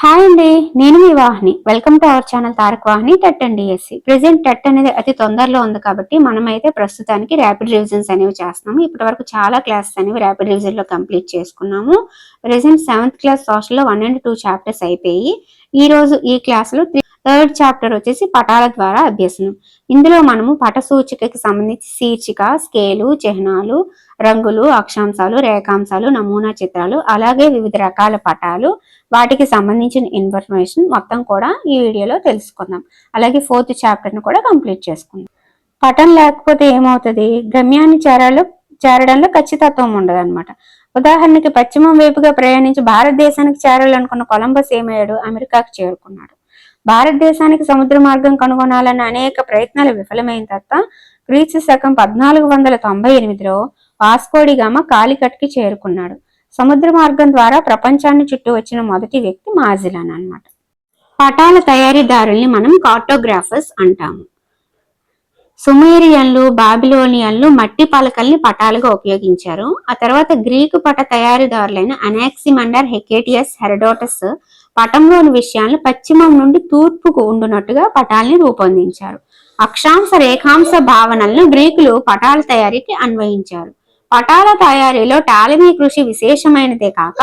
Hi అండి నేను మీ Vahini. Welcome to our channel Tarak Vahini TET and DSC. Present TET అనేది అతి తొందరలో ఉంది కాబట్టి మనమైతే ప్రస్తుతానికి ర్యాపిడ్ రివిజన్స్ అనేవి చేస్తున్నాము. ఇప్పటి వరకు చాలా క్లాసెస్ అనేవి ర్యాపిడ్ రివిజన్లో కంప్లీట్ చేసుకున్నాము. ప్రెసెంట్ సెవెంత్ క్లాస్ సోషల్లో వన్ అండ్ టూ చాప్టర్స్ అయిపోయి ఈ రోజు ఈ క్లాస్లో థర్డ్ చాప్టర్ వచ్చేసి పటాల ద్వారా అభ్యసనం. ఇందులో మనము పట సూచికకి సంబంధించి శీర్షిక స్కేలు చిహ్నాలు రంగులు అక్షాంశాలు రేఖాంశాలు నమూనా చిత్రాలు అలాగే వివిధ రకాల పటాలు వాటికి సంబంధించిన ఇన్ఫర్మేషన్ మొత్తం కూడా ఈ వీడియోలో తెలుసుకుందాం. అలాగే ఫోర్త్ చాప్టర్ను కూడా కంప్లీట్ చేసుకుందాం. పటం లేకపోతే ఏమవుతుంది? గమ్యాన్ని చేరాలో చేరడంలో ఖచ్చితత్వం ఉండదు అనమాట ఉదాహరణకి పశ్చిమం వైపుగా ప్రయాణించి భారతదేశానికి చేరాలనుకున్న కొలంబస్ ఏమయ్యాడు? అమెరికాకు చేరుకున్నాడు. భారతదేశానికి సముద్ర మార్గం కనుగొనాలన్న అనేక ప్రయత్నాలు విఫలమైన తర్వాత క్రీస్తు శకం పద్నాలుగు వందల తొంభై ఎనిమిదిలో వాస్కోడిగామ కాలికట్కి చేరుకున్నాడు. సముద్ర మార్గం ద్వారా ప్రపంచాన్ని చుట్టూ వచ్చిన మొదటి వ్యక్తి మాజిలాన్ అన్నమాట. పటాల తయారీదారుల్ని మనం కార్టోగ్రాఫర్స్ అంటాము. సుమేరియన్లు బాబిలోనియన్లు మట్టి పలకల్ని పటాలుగా ఉపయోగించారు. ఆ తర్వాత గ్రీకు పట తయారీదారులైన అనాక్సిమండర్ హెకేటియస్ హెరడోటస్ పటంలోని విషయాలను పశ్చిమం నుండి తూర్పుకు ఉండునట్టుగా పటాల్ని రూపొందించారు. అక్షాంశ రేఖాంశ భావనలను గ్రీకులు పటాల తయారీకి అన్వయించారు. పటాల తయారీలో టాలమీ కృషి విశేషమైనదే కాక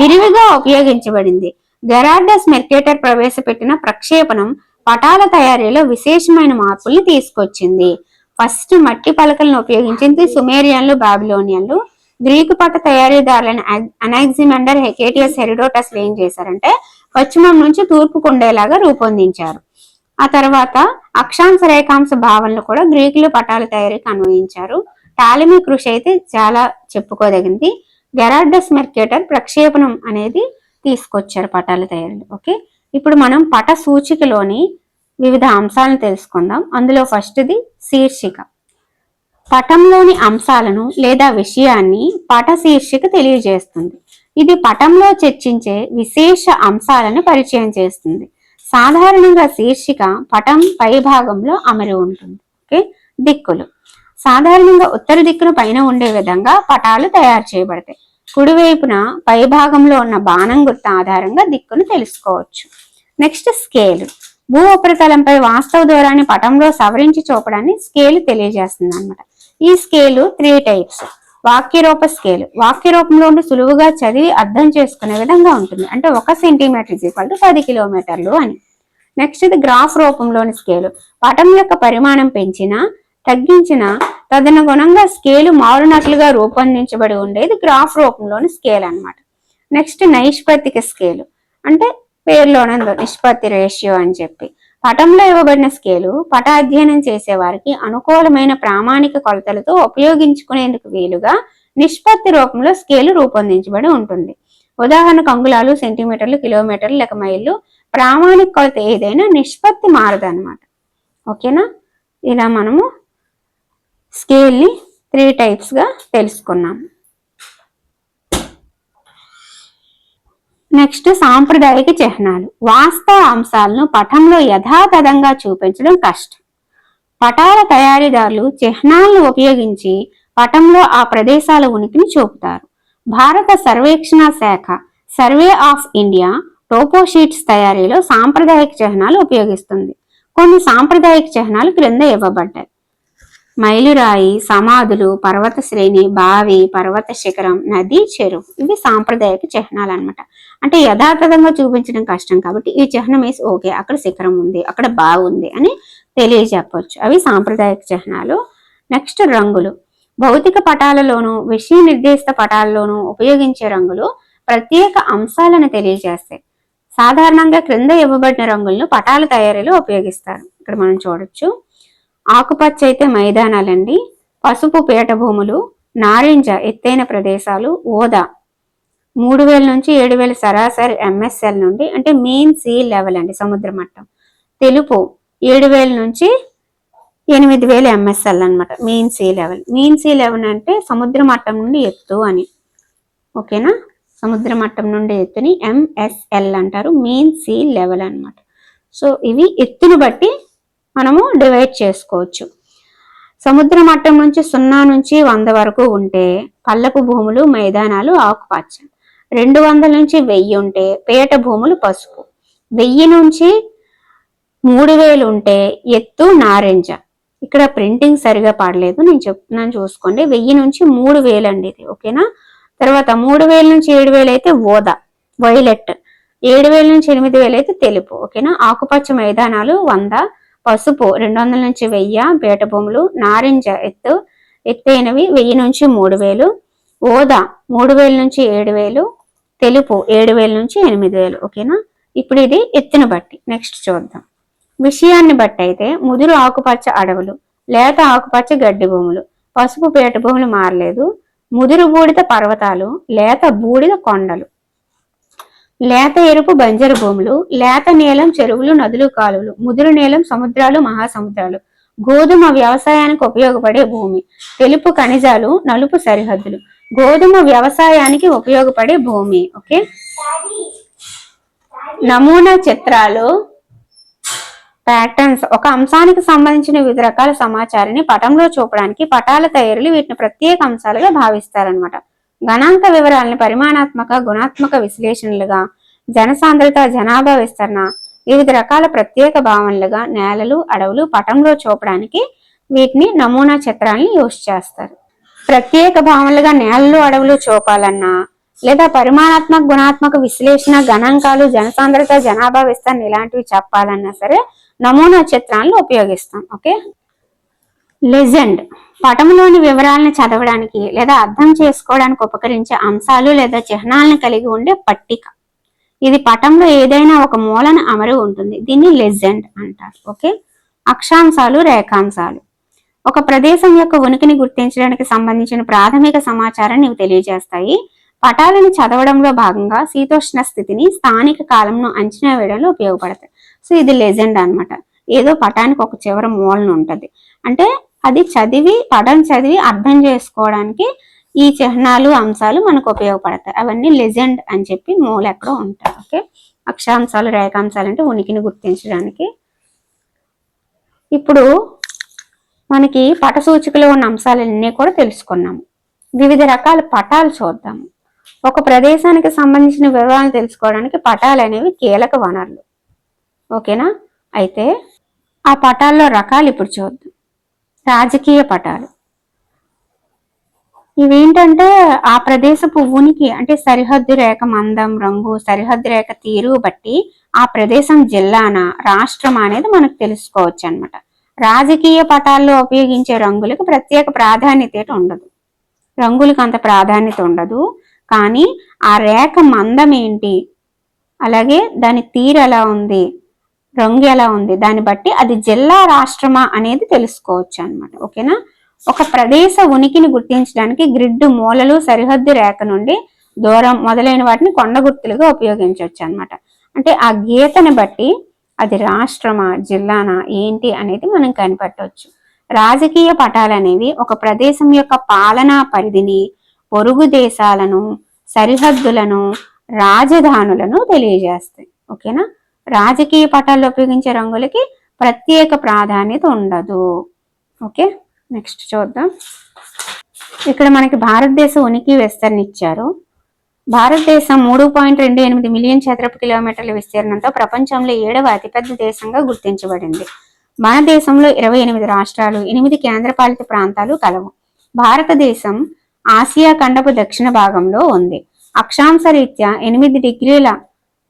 విరివిగా ఉపయోగించబడింది. గెరార్డస్ మెర్కేటర్ ప్రవేశపెట్టిన ప్రక్షేపణం పటాల తయారీలో విశేషమైన మార్పుల్ని తీసుకొచ్చింది. ఫస్ట్ మట్టి పలకలను ఉపయోగించింది సుమేరియన్లు బాబిలోనియన్లు. గ్రీకు పట తయారీదారులైన అనాక్సిమండర్ హెకేటియస్ హెరిడోటస్ ఏం చేశారంటే పశ్చిమం నుంచి తూర్పు ఉండేలాగా రూపొందించారు. ఆ తర్వాత అక్షాంశ రేఖాంశ భావనలు కూడా గ్రీకులు పటాల తయారీకి అన్వయించారు. టాలిమీ కృషి అయితే చాలా చెప్పుకోదగింది. గెరార్డస్ మెర్కేటర్ ప్రక్షేపణం అనేది తీసుకొచ్చారు పటాల తయారీలో. ఓకే? ఇప్పుడు మనం పట సూచికలోని వివిధ అంశాలను తెలుసుకుందాం. అందులో ఫస్ట్ది శీర్షిక. పటంలోని అంశాలను లేదా విషయాన్ని పట శీర్షిక తెలియజేస్తుంది. ఇది పటంలో చర్చించే విశేష అంశాలను పరిచయం చేస్తుంది. సాధారణంగా శీర్షిక పటం పై భాగంలో అమరి ఉంటుంది. ఓకే? దిక్కులు. సాధారణంగా ఉత్తర దిక్కును పైన ఉండే విధంగా పటాలు తయారు చేయబడతాయి. కుడివైపున పై భాగంలో ఉన్న బాణం గుర్తు ఆధారంగా దిక్కును తెలుసుకోవచ్చు. Next scale. భూ ఉపరితలంపై వాస్తవ దూరాన్ని పటంలో సవరించి చూపడాన్ని స్కేల్ తెలియజేస్తుంది అనమాట ఈ స్కేలు త్రీ టైప్స్. వాక్యరూప స్కేల్. వాక్య రూపంలో సులువుగా చదివి అర్థం చేసుకునే విధంగా ఉంటుంది. అంటే ఒక సెంటీమీటర్ ఈక్వల్ టు పది కిలోమీటర్లు అని. నెక్స్ట్ ఇది గ్రాఫ్ రూపంలోని స్కేలు. పటం యొక్క పరిమాణం పెంచిన తగ్గించిన తదనుగుణంగా స్కేలు మారునట్లుగా రూపొందించబడి ఉండేది గ్రాఫ్ రూపంలోని స్కేల్ అనమాట నెక్స్ట్ నైష్పత్తిక స్కేలు. అంటే పేరులోనే నిష్పత్తి రేషియో అని చెప్పి. పటంలో ఇవ్వబడిన స్కేలు పట అధ్యయనం చేసే వారికి అనుకూలమైన ప్రామాణిక కొలతలతో ఉపయోగించుకునేందుకు వీలుగా నిష్పత్తి రూపంలో స్కేలు రూపొందించబడి ఉంటుంది. ఉదాహరణకు అంగుళాలు సెంటీమీటర్లు కిలోమీటర్లు లేక మైళ్ళు. ప్రామాణిక కొలత ఏదైనా నిష్పత్తి మారదన్నమాట. ఓకేనా? ఇలా మనము స్కేల్ని త్రీ టైప్స్గా తెలుసుకున్నాం. నెక్స్ట్ సాంప్రదాయిక చిహ్నాలు. వాస్తవ అంశాలను పటంలో యథాతథంగా చూపించడం కష్టం. పటాల తయారీదారులు చిహ్నాలను ఉపయోగించి పటంలో ఆ ప్రదేశాల ఉనికిని చూపుతారు. భారత సర్వేక్షణ శాఖ survey of India topo sheets తయారీలో సాంప్రదాయక చిహ్నాలు ఉపయోగిస్తుంది. కొన్ని సాంప్రదాయిక చిహ్నాలు క్రింద ఇవ్వబడ్డాయి. మైలురాయి సమాధులు పర్వత శ్రేణి బావి పర్వత శిఖరం నది చెరువు. ఇవి సాంప్రదాయక చిహ్నాలు అనమాట అంటే యథాతథంగా చూపించడం కష్టం కాబట్టి ఈ చిహ్నం వేసి ఓకే అక్కడ శిఖరం ఉంది అక్కడ బావి ఉంది అని తెలియజెప్పవచ్చు అవి సాంప్రదాయక చిహ్నాలు. నెక్స్ట్ రంగులు. భౌతిక పటాలలోను విషయ నిర్దేశిత పటాలలోను ఉపయోగించే రంగులు ప్రత్యేక అంశాలను తెలియజేస్తాయి. సాధారణంగా క్రింద ఇవ్వబడిన రంగులను పటాల తయారీలో ఉపయోగిస్తారు. ఇక్కడ మనం చూడొచ్చు. ఆకుపచ్చ అయితే మైదానాలండి. పసుపు పీఠభూములు నారింజ ఎత్తైన ప్రదేశాలు ఓదా. మూడు వేల నుంచి ఏడు వేల సరాసరి ఎంఎస్ఎల్ నుండి అంటే మెయిన్ సీ లెవెల్ అండి సముద్ర మట్టం. తెలుపు ఏడు వేల నుంచి ఎనిమిది వేల ఎంఎస్ఎల్ అనమాట main sea level. Main sea level అంటే సముద్ర మట్టం నుండి ఎత్తు అని. ఓకేనా? సముద్ర మట్టం నుండి ఎత్తుని ఎంఎస్ఎల్ అంటారు మెయిన్ సీ లెవెల్ అనమాట సో ఇవి ఎత్తును బట్టి మనము డివైడ్ చేసుకోవచ్చు. సముద్ర మట్టం నుంచి సున్నా నుంచి వంద వరకు ఉంటే పల్లపు భూములు మైదానాలు ఆకుపచ్చ. రెండు వందల నుంచి వెయ్యి ఉంటే పేట భూములు పసుపు. వెయ్యి నుంచి మూడు వేలు ఉంటే ఎత్తు నారింజ. ఇక్కడ ప్రింటింగ్ సరిగా పడలేదు. నేను చెప్తున్నాను చూసుకోండి. వెయ్యి నుంచి మూడు వేలు అండి ఇది. ఓకేనా? తర్వాత మూడు వేల నుంచి ఏడు వేలు అయితే ఓదా వైలెట్. ఏడు వేల నుంచి ఎనిమిది వేలు అయితే తెలుపు. ఓకేనా? ఆకుపచ్చ మైదానాలు వంద పసుపు రెండు వందల నుంచి వెయ్యి పీట భూములు నారింజ ఎత్తు ఎత్తైనవి వెయ్యి నుంచి మూడు వేలు ఓదా మూడు వేల నుంచి ఏడు వేలు తెలుపు ఏడు వేల నుంచి ఎనిమిది వేలు. ఓకేనా? ఇప్పుడు ఇది ఎత్తును బట్టి. నెక్స్ట్ చూద్దాం. విషయాన్ని బట్టి అయితే ముదురు ఆకుపచ్చ అడవులు లేత ఆకుపచ్చ గడ్డి భూములు పసుపు పీట భూములు మారలేదు. ముదురు బూడిద పర్వతాలు లేత బూడిద కొండలు. లేత ఎరుపు బంజరు భూములు లేత నీలం చెరువులు నదులు కాలువలు ముదురు నీలం సముద్రాలు మహాసముద్రాలు. గోధుమ వ్యవసాయానికి ఉపయోగపడే భూమి. తెలుపు ఖనిజాలు నలుపు సరిహద్దులు. గోధుమ వ్యవసాయానికి ఉపయోగపడే భూమి. ఓకే? నమూనా చిత్రాలు ప్యాటర్న్స్. ఒక అంశానికి సంబంధించిన వివిధ రకాల సమాచారాన్ని పటంలో చూపడానికి పటాల తయారీలు వీటిని ప్రత్యేక అంశాలుగా భావిస్తారనమాట గణాంక వివరాలను పరిమాణాత్మక గుణాత్మక విశ్లేషణలుగా జనసాంద్రత జనాభా విస్తరణ వివిధ రకాల ప్రత్యేక భావనలుగా నేలలు అడవులు పటంలో చూపడానికి వీటిని నమూనా చిత్రాలను యూజ్ చేస్తారు. ప్రత్యేక భావనలుగా నేలలు అడవులు చూపాలన్నా లేదా పరిమాణాత్మక గుణాత్మక విశ్లేషణ గణాంకాలు జనసాంద్రత జనాభా విస్తరణ ఇలాంటివి చెప్పాలన్నా సరే నమూనా చిత్రాలను ఉపయోగిస్తాం ఓకే? లెజెండ్. పటంలోని వివరాలను చదవడానికి లేదా అర్థం చేసుకోవడానికి ఉపకరించే అంశాలు లేదా చిహ్నాలను కలిగి ఉండే పట్టిక. ఇది పటంలో ఏదైనా ఒక మూలను అమరి ఉంటుంది. దీన్ని లెజెండ్ అంటారు. ఓకే? అక్షాంశాలు రేఖాంశాలు. ఒక ప్రదేశం యొక్క ఉనికిని గుర్తించడానికి సంబంధించిన ప్రాథమిక సమాచారాన్ని ఇవి తెలియజేస్తాయి. పటాలను చదవడంలో భాగంగా శీతోష్ణ స్థితిని స్థానిక కాలంను అంచనా వేయడంలో ఉపయోగపడతాయి. సో ఇది లెజెండ్ అన్నమాట. ఏదో పటానికి ఒక చివర మూలన ఉంటుంది. అంటే అది చదివి పటం చదివి అర్థం చేసుకోవడానికి ఈ చిహ్నాలు అంశాలు మనకు ఉపయోగపడతాయి. అవన్నీ లెజెండ్ అని చెప్పి మూల ఎక్కడో ఉంటాయి. ఓకే? అక్షాంశాలు రేఖాంశాలు అంటే ఉనికిని గుర్తించడానికి. ఇప్పుడు మనకి పట సూచికలో ఉన్న అంశాలన్నీ కూడా తెలుసుకున్నాము. వివిధ రకాల పటాలు చూద్దాము. ఒక ప్రదేశానికి సంబంధించిన వివరాలను తెలుసుకోవడానికి పటాలు అనేవి కీలక వనరులు. ఓకేనా? అయితే ఆ పటాల్లో రకాలు ఇప్పుడు చూద్దాం. రాజకీయ పటాలు. ఇవేంటంటే ఆ ప్రదేశపు ఉనికి అంటే సరిహద్దు రేఖ మందం రంగు సరిహద్దు రేఖ తీరు బట్టి ఆ ప్రదేశం జిల్లాన రాష్ట్రం అనేది మనకు తెలుసుకోవచ్చు అనమాట రాజకీయ పటాల్లో ఉపయోగించే రంగులకు ప్రత్యేక ప్రాధాన్యత ఉండదు. రంగులకు అంత ప్రాధాన్యత ఉండదు. కానీ ఆ రేఖ మందం ఏంటి? అలాగే దాని తీరు ఎలా ఉంది? రంగు ఎలా ఉంది? దాన్ని బట్టి అది జిల్లా రాష్ట్రమా అనేది తెలుసుకోవచ్చు అనమాట ఓకేనా? ఒక ప్రదేశ ఉనికిని గుర్తించడానికి గ్రిడ్ మూలలు సరిహద్దు రేఖ నుండి దూరం మొదలైన వాటిని కొండ గుర్తులుగా ఉపయోగించవచ్చు అనమాట అంటే ఆ గీతని బట్టి అది రాష్ట్రమా జిల్లానా ఏంటి అనేది మనం కనిపెట్టవచ్చు. రాజకీయ పటాలు అనేవి ఒక ప్రదేశం యొక్క పాలనా పరిధిని పొరుగు దేశాలను సరిహద్దులను రాజధానులను తెలియజేస్తాయి. ఓకేనా? రాజకీయ పటాల్లో ఉపయోగించే రంగులకి ప్రత్యేక ప్రాధాన్యత ఉండదు. ఓకే? నెక్స్ట్ చూద్దాం. ఇక్కడ మనకి భారతదేశ ఉనికి విస్తరణ ఇచ్చారు. భారతదేశం మూడు పాయింట్ రెండు ఎనిమిది మిలియన్ చదరపు కిలోమీటర్ల విస్తీర్ణంతో ప్రపంచంలో ఏడవ అతిపెద్ద దేశంగా గుర్తించబడింది. మన దేశంలో ఇరవై ఎనిమిది రాష్ట్రాలు ఎనిమిది కేంద్రపాలిత ప్రాంతాలు కలవు. భారతదేశం ఆసియా ఖండపు దక్షిణ భాగంలో ఉంది. అక్షాంశ రీత్యా ఎనిమిది డిగ్రీల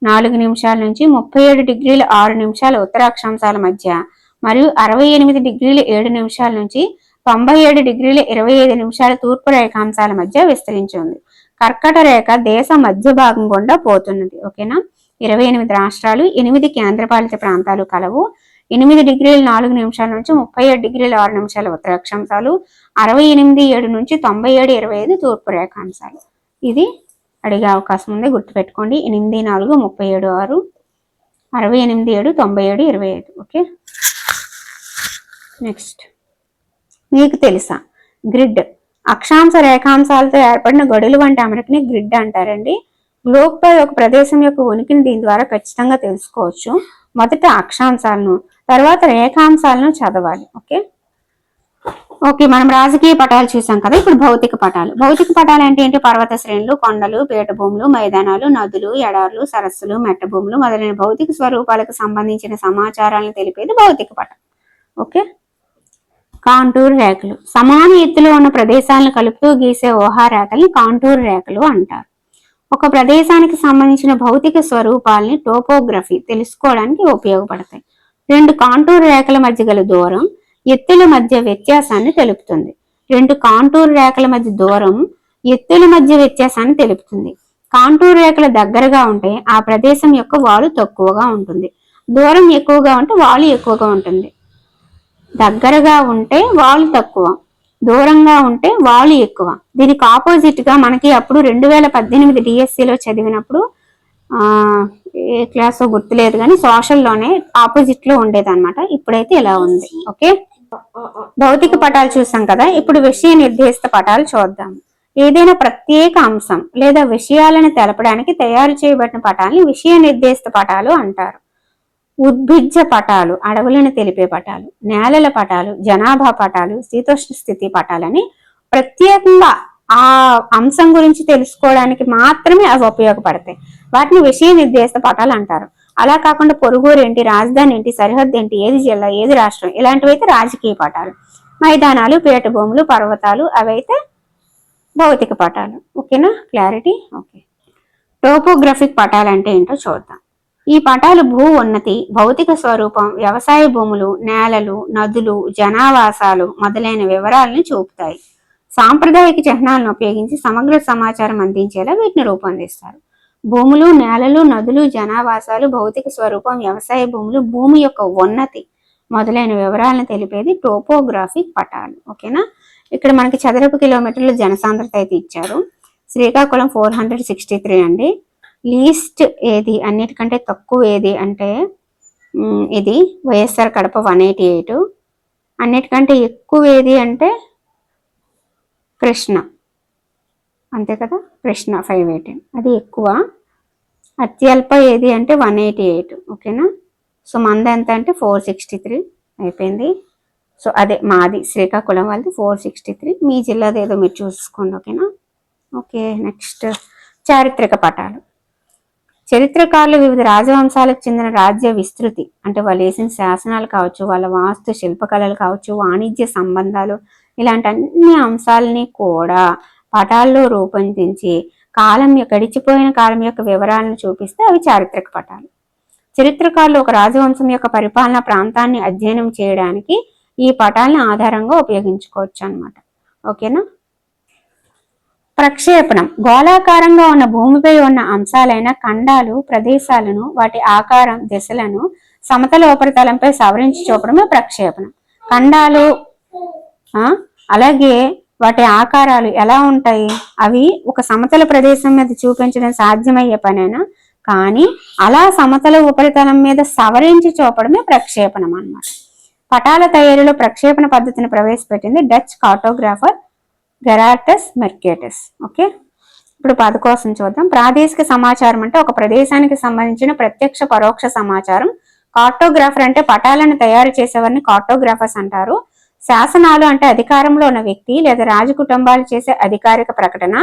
నాలుగు నిమిషాల నుంచి ముప్పై ఏడు డిగ్రీల ఆరు నిమిషాల ఉత్తరాక్షాంశాల మధ్య మరియు అరవై ఎనిమిది డిగ్రీల ఏడు నిమిషాల నుంచి తొంభై ఏడు డిగ్రీల ఇరవై ఐదు నిమిషాల తూర్పు రేఖాంశాల మధ్య విస్తరించి ఉంది కర్కట రేఖ దేశ మధ్య భాగం గుండా పోతున్నది. ఓకేనా? ఇరవై ఎనిమిది రాష్ట్రాలు ఎనిమిది కేంద్రపాలిత ప్రాంతాలు కలవు. ఎనిమిది డిగ్రీల నాలుగు నిమిషాల నుంచి ముప్పై ఏడు డిగ్రీల ఆరు నిమిషాల ఉత్తరాక్షాంశాలు అరవై ఎనిమిది ఏడు నుంచి తొంభై ఏడు ఇరవై ఐదు తూర్పు రేఖాంశాలు. ఇది అడిగే అవకాశం ఉంది గుర్తుపెట్టుకోండి. ఎనిమిది నాలుగు ముప్పై ఏడు ఆరు అరవై ఎనిమిది ఏడు తొంభై ఏడు ఇరవై ఐదు. ఓకే? నెక్స్ట్. మీకు తెలుసా గ్రిడ్. అక్షాంశ రేఖాంశాలతో ఏర్పడిన గడులు వంటి అమరికని గ్రిడ్ అంటారండి. గ్లోబ్పై ఒక ప్రదేశం యొక్క ఉనికిని దీని ద్వారా ఖచ్చితంగా తెలుసుకోవచ్చు. మొదట అక్షాంశాలను తర్వాత రేఖాంశాలను చదవాలి. ఓకే? ఓకే మనం రాజకీయ పటాలు చూసాం కదా ఇప్పుడు భౌతిక పటాలు. భౌతిక పటాలు అంటే ఏంటి? పర్వత శ్రేణులు కొండలు పీఠభూములు మైదానాలు నదులు ఎడార్లు సరస్సులు మెట్ట భూములు మొదలైన భౌతిక స్వరూపాలకు సంబంధించిన సమాచారాలను తెలిపేది భౌతిక పటం. ఓకే? కాంటూర్ రేఖలు. సమాన ఎత్తులో ఉన్న ప్రదేశాలను కలుపుతూ గీసే ఊహా రేఖల్ని కాంటూర్ రేఖలు అంటారు. ఒక ప్రదేశానికి సంబంధించిన భౌతిక స్వరూపాలని టోపోగ్రఫీ తెలుసుకోవడానికి ఉపయోగపడతాయి. రెండు కాంటూర్ రేఖల మధ్య గల దూరం ఎత్తుల మధ్య వ్యత్యాసాన్ని తెలుపుతుంది. రెండు కాంటూర్ రేఖల మధ్య దూరం ఎత్తుల మధ్య వ్యత్యాసాన్ని తెలుపుతుంది. కాంటూర్ రేఖలు దగ్గరగా ఉంటే ఆ ప్రదేశం యొక్క వాలు తక్కువగా ఉంటుంది. దూరం ఎక్కువగా ఉంటే వాలు ఎక్కువగా ఉంటుంది. దగ్గరగా ఉంటే వాలు తక్కువ. దూరంగా ఉంటే వాలు ఎక్కువ. దీనికి ఆపోజిట్గా మనకి అప్పుడు రెండు వేల పద్దెనిమిది డిఎస్సిలో చదివినప్పుడు ఆ ఏ క్లాస్ గుర్తులేదు కానీ సోషల్లోనే ఆపోజిట్లో ఉండేది అనమాట ఇప్పుడైతే ఇలా ఉంది? ఓకే భౌతిక పటాలు చూసాం కదా ఇప్పుడు విషయ నిర్దేశిత పటాలు చూద్దాం. ఏదైనా ప్రత్యేక అంశం లేదా విషయాలను తెలపడానికి తయారు చేయబడిన పటాలని విషయ నిర్దేశిత పటాలు అంటారు. ఉద్భిజ్జ పటాలు అడవులను తెలిపే పటాలు నేలల పటాలు జనాభా పటాలు శీతోష్ణ స్థితి పటాలని ప్రత్యేకంగా ఆ అంశం గురించి తెలుసుకోవడానికి మాత్రమే అవి ఉపయోగపడతాయి. వాటిని విషయ నిర్దేశిత పటాలు అంటారు. అలా కాకుండా పొరుగురు ఏంటి రాజధాని ఏంటి సరిహద్దు ఏంటి ఏది జిల్లా ఏది రాష్ట్రం ఇలాంటివైతే రాజకీయ పటాలు మైదానాలు పీఠభూములు పర్వతాలు అవైతే భౌతిక పటాలు ఓకేనా? క్లారిటీ? ఓకే. టోపోగ్రఫిక్ పటాలు అంటే ఏంటో చూద్దాం. ఈ పటాలు భూ ఉన్నతి భౌతిక స్వరూపం వ్యవసాయ భూములు నేలలు నదులు జనావాసాలు మొదలైన వివరాలను చూపుతాయి. సాంప్రదాయక చిహ్నాలను ఉపయోగించి సమగ్ర సమాచారం అందించేలా వీటిని రూపొందిస్తారు. భూములు నేలలు నదులు జనావాసాలు భౌతిక స్వరూపం వ్యవసాయ భూములు భూమి యొక్క ఉన్నతి మొదలైన వివరాలను తెలిపేది టోపోగ్రాఫిక్ పటాలు. ఓకేనా? ఇక్కడ మనకి చదరపు కిలోమీటర్లు జనసాంద్రత అయితే ఇచ్చారు. Srikakulam four hundred sixty three అండి. లీస్ట్ ఏది? అన్నిటికంటే తక్కువ ఏది అంటే ఇది YSR Kadapa one eighty eight. అన్నిటికంటే ఎక్కువ ఏది అంటే కృష్ణ. అంతే కదా? కృష్ణ ఫైవ్ ఎయిటీన్ అది ఎక్కువ. అత్యల్ప ఏది అంటే వన్ ఎయిటీ ఎయిట్ ఓకేనా? సో మంది ఎంత అంటే ఫోర్ సిక్స్టీ త్రీ అయిపోయింది. సో అదే మాది శ్రీకాకుళం వాళ్ళది ఫోర్ సిక్స్టీ త్రీ. మీ జిల్లాది ఏదో మీరు చూసుకోండి ఓకేనా? ఓకే నెక్స్ట్ చారిత్రక పటాలు. చరిత్రకారులు వివిధ రాజవంశాలకు చెందిన రాజ్య విస్తృతి అంటే వాళ్ళు వేసిన శాసనాలు కావచ్చు వాళ్ళ వాస్తు శిల్పకళలు కావచ్చు వాణిజ్య సంబంధాలు ఇలాంటి అన్ని అంశాలని కూడా పటాల్లో రూపొందించి కాలం గడిచిపోయిన కాలం యొక్క వివరాలను చూపిస్తే అవి చారిత్రక పటాలు. చరిత్రకారులు ఒక రాజవంశం యొక్క పరిపాలన ప్రాంతాన్ని అధ్యయనం చేయడానికి ఈ పటాలను ఆధారంగా ఉపయోగించుకోవచ్చు అనమాట ఓకేనా? ప్రక్షేపణం. గోళాకారంగా ఉన్న భూమిపై ఉన్న అంశాలైన ఖండాలు ప్రదేశాలను వాటి ఆకారం దిశలను సమతల ఉపరితలంపై సవరించి చూపడమే ప్రక్షేపణం. ఖండాలు అలాగే వాటి ఆకారాలు ఎలా ఉంటాయి? అవి ఒక సమతల ప్రదేశం మీద చూపించడం సాధ్యమయ్యే పనైనా? కానీ అలా సమతల ఉపరితలం మీద సవరించి చూపడమే ప్రక్షేపణం అన్నమాట. పటాల తయారీలో ప్రక్షేపణ పద్ధతిని ప్రవేశపెట్టింది Dutch cartographer Gerardus Mercator okay? ఇప్పుడు పద కోసం చూద్దాం. ప్రాదేశిక సమాచారం అంటే ఒక ప్రదేశానికి సంబంధించిన ప్రత్యక్ష పరోక్ష సమాచారం. కార్టోగ్రాఫర్ అంటే పటాలను తయారు చేసేవారిని కార్టోగ్రాఫర్స్ అంటారు. శాసనాలు అంటే అధికారంలో ఉన్న వ్యక్తి లేదా రాజ కుటుంబాలు చేసే అధికారిక ప్రకటన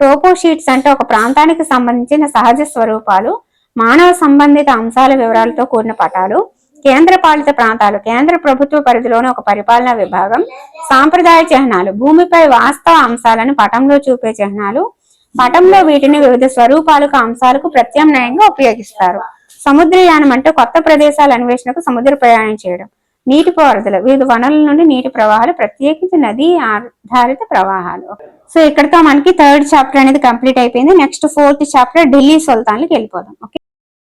టోపో షీట్స్ అంటే ఒక ప్రాంతానికి సంబంధించిన సహజ స్వరూపాలు మానవ సంబంధిత అంశాల వివరాలతో కూడిన పటాలు కేంద్ర పాలిత ప్రాంతాలు కేంద్ర ప్రభుత్వ పరిధిలోని ఒక పరిపాలనా విభాగం సాంప్రదాయ చిహ్నాలు భూమిపై వాస్తవ అంశాలను పటంలో చూపే చిహ్నాలు పటంలో వీటిని వివిధ స్వరూపాలకు అంశాలకు ప్రత్యామ్నాయంగా ఉపయోగిస్తారు. సముద్రయానం అంటే కొత్త ప్రదేశాల అన్వేషణకు సముద్ర ప్రయాణం చేయడం. నీటిపారుదల వివిధ వనరుల నుండి నీటి ప్రవాహాలు ప్రత్యేకించి నదీ ఆధారిత ప్రవాహాలు. సో ఇక్కడతో మనకి థర్డ్ చాప్టర్ అనేది కంప్లీట్ అయిపోయింది. నెక్స్ట్ ఫోర్త్ చాప్టర్ ఢిల్లీ సుల్తాన్కి వెళ్ళిపోదాం. ఓకే